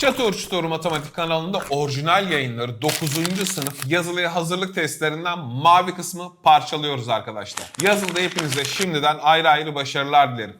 Çatır Çutur Matematik kanalında orijinal yayınları 9. sınıf yazılıya hazırlık testlerinden mavi kısmı parçalıyoruz arkadaşlar. Yazılıda hepinize şimdiden ayrı ayrı başarılar dilerim.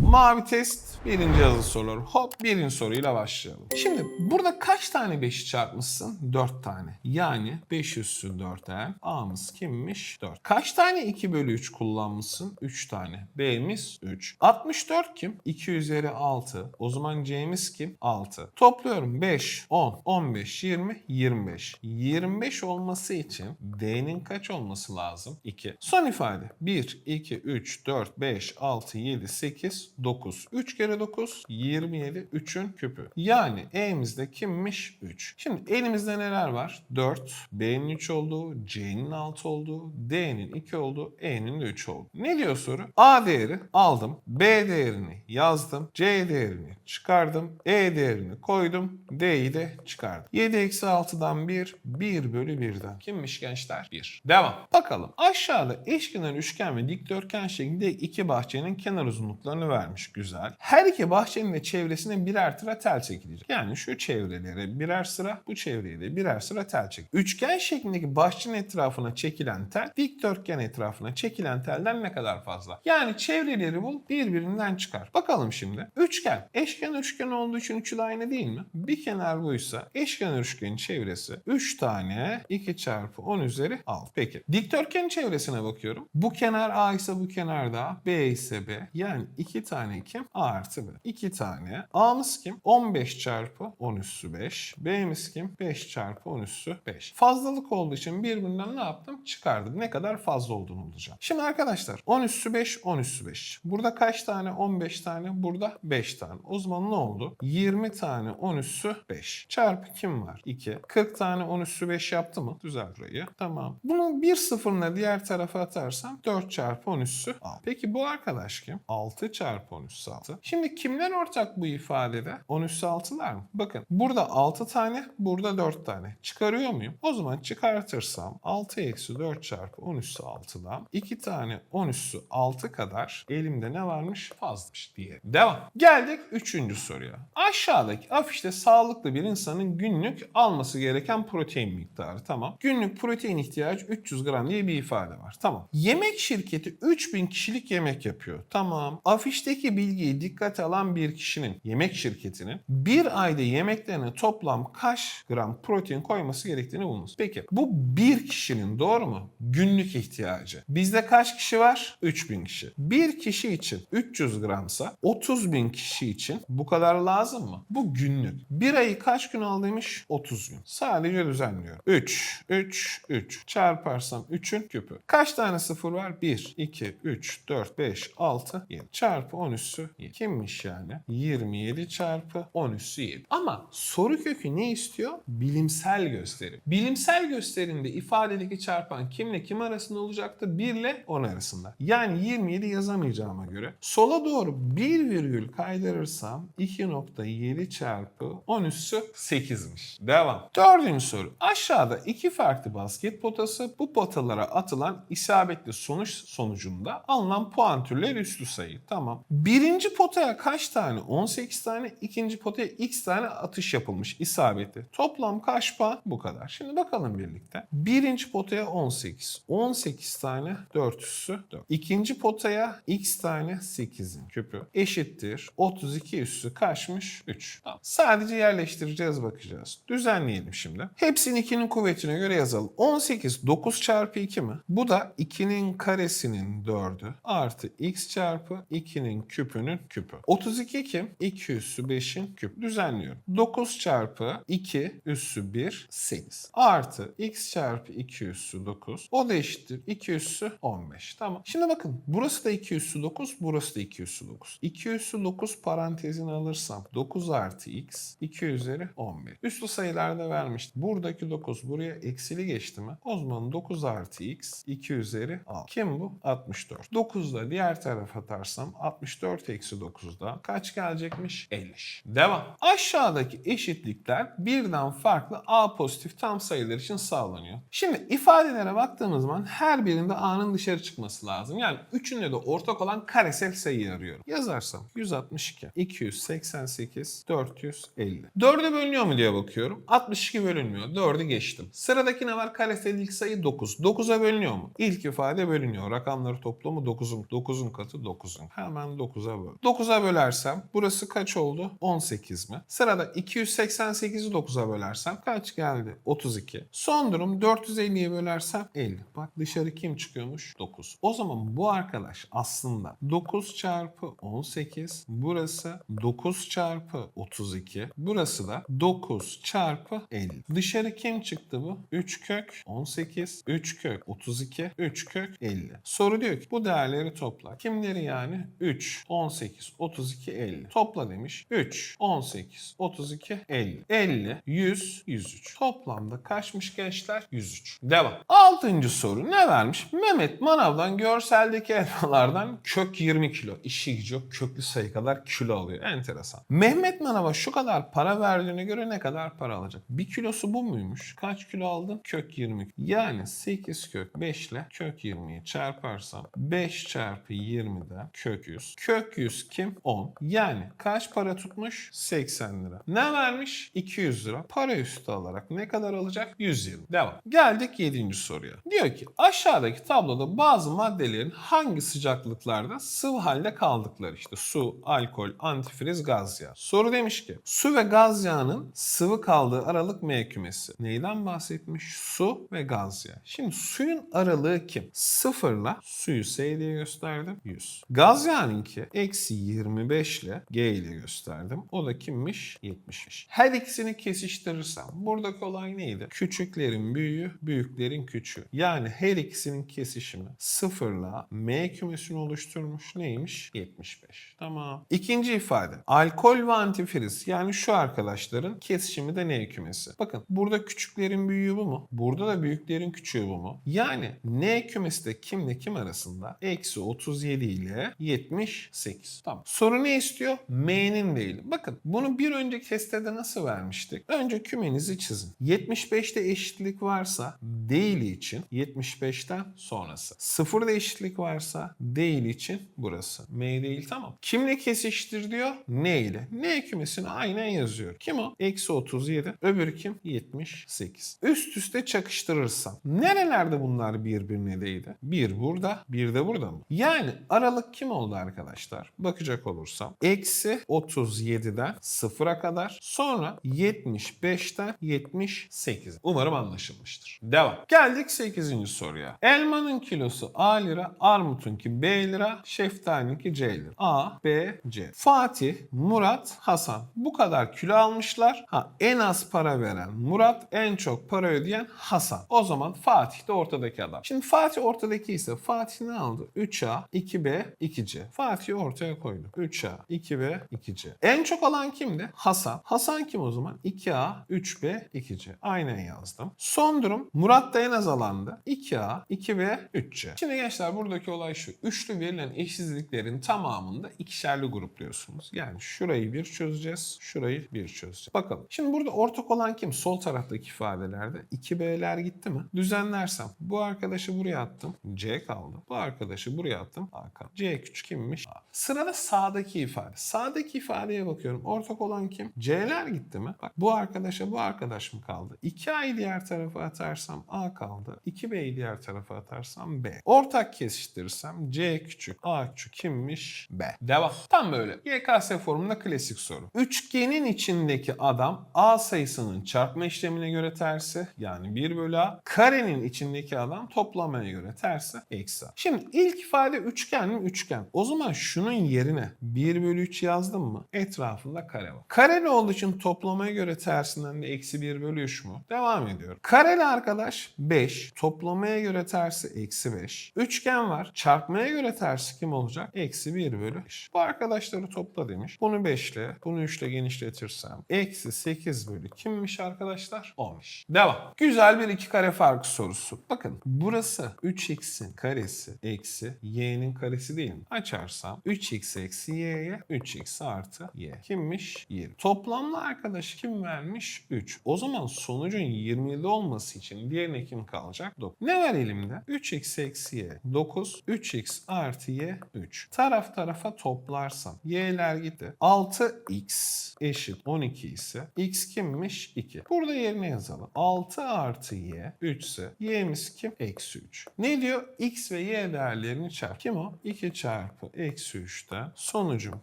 Mavi test birinci yazılı soruları. Hop birinci soruyla başlayalım. Şimdi burada kaç tane 5'i çarpmışsın? 4 tane. Yani 5 üssü 4'e A'mız kimmiş? 4. Kaç tane 2 bölü 3 kullanmışsın? 3 tane. B'miz 3. 64 kim? 2 üzeri 6. O zaman C'miz kim? 6. Topluyorum 5, 10, 15, 20, 25. 25 olması için D'nin kaç olması lazım? 2. Son ifade. 1, 2, 3, 4, 5, 6, 7, 8, 9. 3 kere 9, 27. 3'ün küpü. Yani E'mizde kimmiş? 3. Şimdi elimizde neler var? 4, B'nin 3 olduğu, C'nin 6 olduğu, D'nin 2 olduğu, E'nin de 3 olduğu. Ne diyor soru? A değeri aldım, B değerini yazdım, C değerini çıkardım, E değerini koydum, D'yi de çıkardım. 7 eksi 6'dan 1, 1 bölü 1'den. Kimmiş gençler? 1. Devam. Bakalım. Aşağıda eşkenar üçgen ve dikdörtgen şeklinde iki bahçenin kenar uzunluklarını vermiş. Güzel. Her iki bahçenin de çevresine birer sıra tel çekilecek. Yani şu çevrelere birer sıra, bu çevreye de birer sıra tel çek. Üçgen şeklindeki bahçenin etrafına çekilen tel, dikdörtgen etrafına çekilen telden ne kadar fazla? Yani çevreleri bul, birbirinden çıkar. Bakalım şimdi. Üçgen. Eşkenar üçgen olduğu için üçü de aynı değil mi? Bir kenar buysa eşkenar üçgenin çevresi 3 tane 2 çarpı 10 üzeri 6. Peki. Dikdörtgenin çevresine bakıyorum. Bu kenar A ise bu kenar da A, B ise B. Yani 2 tane kim? A artı B. 2 tane. A'mız kim? 15 çarpı 10 üssü 5. B'miz kim? 5 çarpı 10 üssü 5. Fazlalık olduğu için birbirinden ne yaptım? Çıkardım. Ne kadar fazla olduğunu bulacağım. Şimdi arkadaşlar 10 üssü 5, 10 üssü 5. Burada kaç tane? 15 tane. Burada 5 tane. O zaman ne oldu? 20 tane 10 üssü 5. Çarpı kim var? 2. 40 tane 10 üssü 5 yaptı mı? Düzelt burayı. Tamam. Bunu bir sıfırına diğer tarafa atarsam 4 çarpı 10 üssü 6. Peki bu arkadaş kim? 6 çarpı 10 üssü 6. Şimdi kimler ortak bu ifadede? 10 üssü 6'lar mı? Bakın burada 6 tane, burada 4 tane. Çıkarıyor muyum? O zaman çıkartırsam 6 eksi 4 çarpı 10 üssü 6'dan 2 tane 10 üssü 6 kadar elimde ne varmış? Fazlamış diye. Devam. Geldik 3. soruya. Aşağıdaki afişte sağlıklı bir insanın günlük alması gereken protein miktarı. Tamam. Günlük protein ihtiyacı 300 gram diye bir ifade var. Tamam. Yemek şirketi 3000 kişilik yemek yapıyor. Tamam. Afişteki bilgiyi dikkate alan bir kişinin yemek şirketinin bir ayda yemeklerine toplam kaç gram protein koyması gerektiğini bulunuz. Peki bu bir kişinin doğru mu? Günlük ihtiyacı. Bizde kaç kişi var? 3000 kişi. Bir kişi için 300 gramsa 30 bin kişi için bu kadar lazım mı? Bu günlük. Bir ayı kaç gün aldıymış? 30 gün. Sadece düzenliyorum. 3, 3, 3. Çarparsam 3'ün küpü. Kaç tane sıfır var? 1, 2, 3, 4, 5, 6, 7. Çarpı 10 üssü 7. Kimmiş yani? 27 çarpı 10 üssü 7. Ama soru kökü ne istiyor? Bilimsel gösterim. Bilimsel gösterimde ifadedeki çarpan kimle kim arasında olacaktı? 1 ile 10 arasında. Yani 27 yazamayacağıma göre sola doğru 1 virgül kaydırırsam 2.7 çarpı 10 üssü 8'miş. Devam. Dördüncü soru. Aşağıda iki farklı basket potası bu potalara atılan isabetli sonuç sonucunda alınan puan türleri üslü sayı. Tamam. Birinci potaya kaç tane? 18 tane. ikinci potaya x tane atış yapılmış isabetli. Toplam kaç puan? Bu kadar. Şimdi bakalım birlikte. Birinci potaya 18. 18 tane 4 üssü 4. İkinci potaya x tane 8'in küpü eşittir. 32 üssü kaçmış? 3. Tamam. Sadece yerleştireceğiz bakacağız. Düzenleyelim şimdi. Hepsini 2'nin kuvvetine göre yazalım. 18 9 çarpı 2 mi? Bu da 2'nin karesinin 4'ü artı x çarpı 2'nin küpünün küpü. 32 kim? 2 üssü 5'in küpü. Düzenliyorum. 9 çarpı 2 üssü 1 8 artı x çarpı 2 üssü 9. O da eşittir 2 üssü 15. Tamam. Şimdi bakın burası da 2 üssü 9 burası da 2 üssü 9. 2 üssü 9 parantezini alırsam 9 artı x 2 üzeri 11. Üslü sayılarda vermişti. Buradaki 9 buraya eksili geçti mi? O zaman 9 artı x 2 üzeri 6. Kim bu? 64. 9 da diğer tarafa atarsam 64 eksi 9 9'da kaç gelecekmiş? 50. Devam. Aşağıdaki eşitlikler birden farklı A pozitif tam sayılar için sağlanıyor. Şimdi ifadelere baktığımız zaman her birinde A'nın dışarı çıkması lazım. Yani üçünde de ortak olan karesel sayıyı arıyorum. Yazarsam 162, 288, 450. 4'e bölünüyor mu diye bakıyorum. 62 bölünmüyor. 4'ü geçtim. Sıradaki ne var? Karesel ilk sayı 9. 9'a bölünüyor mu? İlk ifade bölünüyor. Rakamları toplamı 9'un. 9'un katı 9'un. Hemen 9'a böl. 9'a bölersem burası kaç oldu? 18 mi? Sırada 288'i 9'a bölersem kaç geldi? 32. Son durum 450'ye bölersem 50. Bak dışarı kim çıkıyormuş? 9. O zaman bu arkadaş aslında 9 çarpı 18. Burası 9 çarpı 32. Burası da 9 çarpı 50. Dışarı kim çıktı bu? 3 kök 18, 3 kök 32, 3 kök 50. Soru diyor ki bu değerleri topla. Kimleri yani? 3, 18, 32, 50. Topla demiş. 3, 18, 32, 50. 50, 100, 103. Toplamda kaçmış gençler? 103. Devam. Altıncı soru ne vermiş? Mehmet manavdan görseldeki elmalardan kök 20 kilo. İşi gücü yok. köklü sayı kadar kilo alıyor. Enteresan. Mehmet manava şu kadar para verdiğine göre ne kadar para alacak? Bir kilosu bu muymuş? Kaç kilo aldın? Kök 20. Yani 8 kök 5 ile kök 20'yi çarparsam 5 çarpı 20'den kök 100. Kök 100 kim? 10. Yani kaç para tutmuş? 80 lira. Ne vermiş? 200 lira. Para üstü alarak ne kadar alacak? 120. Devam. Geldik 7. soruya. Diyor ki aşağıdaki tabloda bazı maddelerin hangi sıcaklıklarda sıvı halde kaldıkları işte su, alkol, antifriz, gaz yağı. Soru demiş ki su ve gaz yağının sıvı kaldığı aralık M kümesi. Neyden bahsetmiş? Su ve gaz yağı. Şimdi suyun aralığı kim? Sıfırla suyu S diye gösterdim. 100. Gaz yağınınki eksi 25 ile G ile gösterdim. O da kimmiş? 70'miş. Her ikisini kesiştirirsem buradaki olay neydi? Küçüklerin büyüğü, büyüklerin küçüğü. Yani her ikisinin kesişimi sıfırla M kümesini oluşturmuş. Neymiş? 75. Tamam. İkinci ifade. Alkol ve antifriz. Yani şu arkadaşların kesişimi de N kümesi. Bakın burada küçüklerin büyüğü bu mu? Burada da büyüklerin küçüğü bu mu? Yani N kümesi de kimle kim arasında? Eksi 37 ile 78. Tamam. Soru ne istiyor? M'nin değil. Bakın bunu bir önceki testede nasıl vermiştik? Önce kümenizi çizin. 75'te eşitlik varsa değil için 75'ten sonrası. Sıfırda eşitlik varsa değil için burası. M değil tamam. Kimle kesiştir diyor? N ile. N kümesini aynen yazıyor. Kim o? Eksi 37. Öbürü kim? 78. Üst üste çakıştırırsam. Nerelerde bunlar birbirine değdi? Bir burada, bir de burada mı? Yani aralık kim oldu arkadaşlar? Bakacak olursam. Eksi 37'den 0'a kadar. Sonra 75'ten 78. Umarım anlaşılmıştır. Devam. Geldik 8. soruya. Elmanın kilosu A lira, armutunki B lira, şeftalininki C lira. A, B, C. Fatih, Murat, Hasan. Bu kadar kilo almışlar. Ha en az para veren Murat, en çok para ödeyen Hasan. O zaman Fatih de ortadaki adam. Şimdi Fatih ortadaki ise Fatih ne aldı? 3A, 2B, 2C. Fatih ortaya koydu. 3A, 2B, 2C. En çok alan kimdi? Hasan. Hasan kim o zaman? 2A, 3B, 2C. Aynen yazdım. Son durum Murat da en az alandı. 2A, 2B, 3C. Şimdi gençler buradaki olay şu. Üçlü verilen eşsizliklerin tamamında ikişerli grupluyorsunuz. Yani şurayı bir çözeceğiz. Şurayı bir çözeceğiz. Bakalım. Şimdi burada ortak olan kim? Sol taraftaki ifadelerde 2B'ler gitti mi? Düzenlersem bu arkadaşı buraya attım. C kaldı. Bu arkadaşı buraya attım. A kaldı. C küçük kimmiş? A. Sırada sağdaki ifade. Sağdaki ifadeye bakıyorum. Ortak olan kim? C'ler gitti mi? Bak bu arkadaşa bu arkadaş mı kaldı? 2A'yı diğer tarafa atarsam A kaldı. 2B'yi diğer tarafa atarsam B. Ortak kesiştirirsem C küçük, A küçük kimmiş? B. Devam. Tam böyle. YKS formunda klasik soru. Üçgenin içindeki adam A sayısının çarpma işlemine göre tersi yani 1 bölü A. Karenin içindeki adam toplamaya göre tersi eksi A. Şimdi ilk ifade üçgen mi? Üçgen. O zaman şunun yerine 1 bölü 3 yazdım mı? Etrafında kare var. Kareli olduğu için toplamaya göre tersinden de eksi 1 bölü 3 mu? Devam ediyorum. Kareli arkadaş 5. Toplamaya göre tersi eksi 5. Üçgen var. Çarpmaya göre tersi kim olacak? Eksi 1 bölü 5. Bu arkadaşları topla demiş. Bunu 5 ile, bunu 3 ile genişletirsem eksi 8 bölü kimmiş arkadaşlar? 10'muş. Devam. Güzel bir iki kare farkı sorusu. Bakın burası 3x'in karesi eksi y'nin karesi değil mi? Açarsam 3x eksi y'ye 3x artı y. Kimmiş? 20. Toplamlı arkadaş kim vermiş? 3. O zaman sonucun 27 olması için diğerine kim kalacak? 9. Ne var elimde? 3x eksi y 9. 3x artı y 3. Taraf tarafa toplarsam y'ler gitti. 6x eşit 12 ise x kimmiş? 2. Burada yerine yazalım. 6 artı y 3 ise y'miz kim? Eksi 3. Ne diyor? x ve y değerlerini çarp. Kim o? 2 çarpı eksi 3'ten sonucum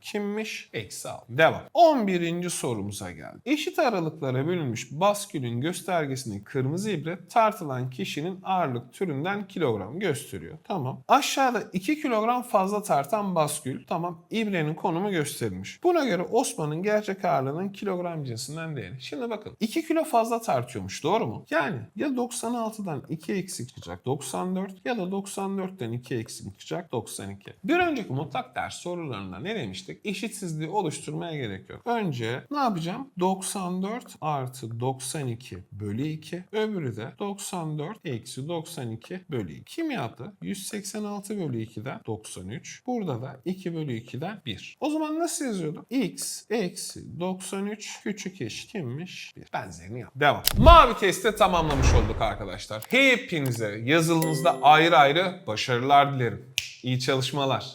kimmiş? Eksi 6. Devam. 11. sorumuza geldik. Eşit aralıklara bölünmüş baskülün göstergesini kırmızı ibre tartılan kişinin ağırlık türünden kilogram gösteriyor. Tamam. Aşağıda 2 kilogram fazla tartan baskül. Tamam. İbrenin konumu gösterilmiş. Buna göre Osman'ın gerçek ağırlığının kilogram cinsinden değeri. Şimdi bakın 2 kilo fazla tartıyormuş doğru mu? Yani ya 96'dan 2 eksik çıkacak 94 ya da 94'ten 2 eksik çıkacak 92. Bir önceki mutlak ders sorularında ne demiştik? Eşitsizliği oluşturmaya gerek yok. Önce ne yapacağım? 94 artı 92 bölü 2. Öbürü de 94 eksi 92 bölü 2. Kim yaptı? 186 bölü 2'den 93. Burada da 2 bölü 2'den 1. O zaman nasıl yazıyorduk? x eksi 93 küçük eşit kimmiş? 1. Benzerini yap. Devam. Mavi testi tamamlamış olduk arkadaşlar. Hepinize yazılınızda ayrı ayrı başarılar dilerim. İyi çalışmalar.